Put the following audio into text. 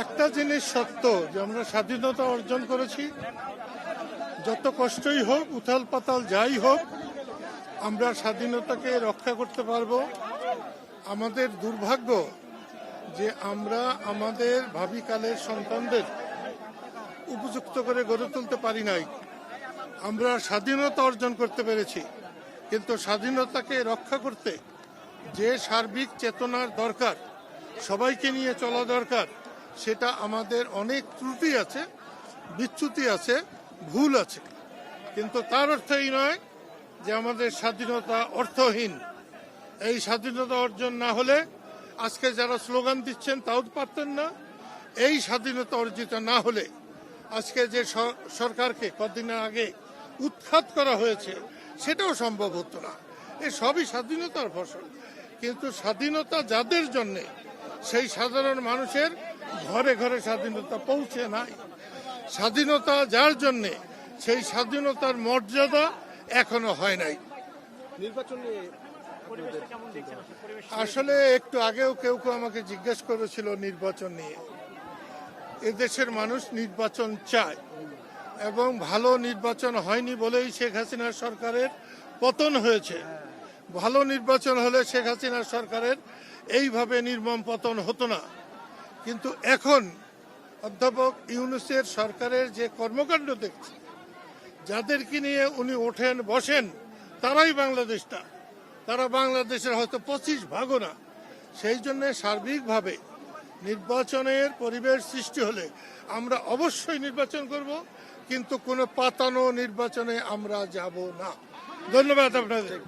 একটা জিনিস সত্য যে আমরা স্বাধীনতা অর্জন করেছি। যত কষ্টই হোক, উথাল পাতাল যাই হোক, আমরা স্বাধীনতাকে রক্ষা করতে পারব। আমাদের দুর্ভাগ্য যে আমরা আমাদের ভাবিকালের সন্তানদের উপযুক্ত করে গড়ে তুলতে পারি নাই। আমরা স্বাধীনতা অর্জন করতে পেরেছি, কিন্তু স্বাধীনতাকে রক্ষা করতে যে সার্বিক চেতনার দরকার, সবাইকে নিয়ে চলা দরকার সেটা আমাদের অনেক ত্রুটি আছে, বিচ্যুতি আছে, ভুল আছে। কিন্তু তার অর্থ এই নয় যে আমাদের স্বাধীনতা অর্থহীন। এই স্বাধীনতা অর্জন না হলে আজকে যারা স্লোগান দিচ্ছেন তাও পারতেন না। এই স্বাধীনতা অর্জিত না হলে আজকে যে সরকারকে কদিন আগে উৎখাত করা হয়েছে, সেটাও সম্ভব হতো না। এ সবই স্বাধীনতার ফসল। কিন্তু স্বাধীনতা যাদের জন্যে, সেই সাধারণ মানুষের ঘরে ঘরে স্বাধীনতা পৌঁছে নাই। স্বাধীনতা যার জন্যে সেই স্বাধীনতার মর্যাদা এখনও হয় নাই। নির্বাচন নিয়ে পরিবেশটা কেমন দেখছেন? আপনি? পরিবেশ আসলে একটু আগেও কেউ কেউ আমাকে জিজ্ঞেস করেছিল নির্বাচন নিয়ে। এদেশের মানুষ নির্বাচন চায় এবং ভালো নির্বাচন হয়নি বলেই শেখ হাসিনার সরকারের পতন হয়েছে। ভালো নির্বাচন হলে শেখ হাসিনার সরকারের এইভাবে নির্মম পতন হতো না। কিন্তু এখন অধ্যাপক ইউনুসের সরকারের যে কর্মকাণ্ড দেখছে, যাদেরকে নিয়ে উনি ওঠেন, বসেন, তারাই বাংলাদেশটা। তারা বাংলাদেশের হয়তো পঁচিশ ভাগও না। সেই জন্য সার্বিকভাবে নির্বাচনের পরিবেশ সৃষ্টি হলে আমরা অবশ্যই নির্বাচন করব, কিন্তু কোনো পাতানো নির্বাচনে আমরা যাব না। ধন্যবাদ আপনাদের।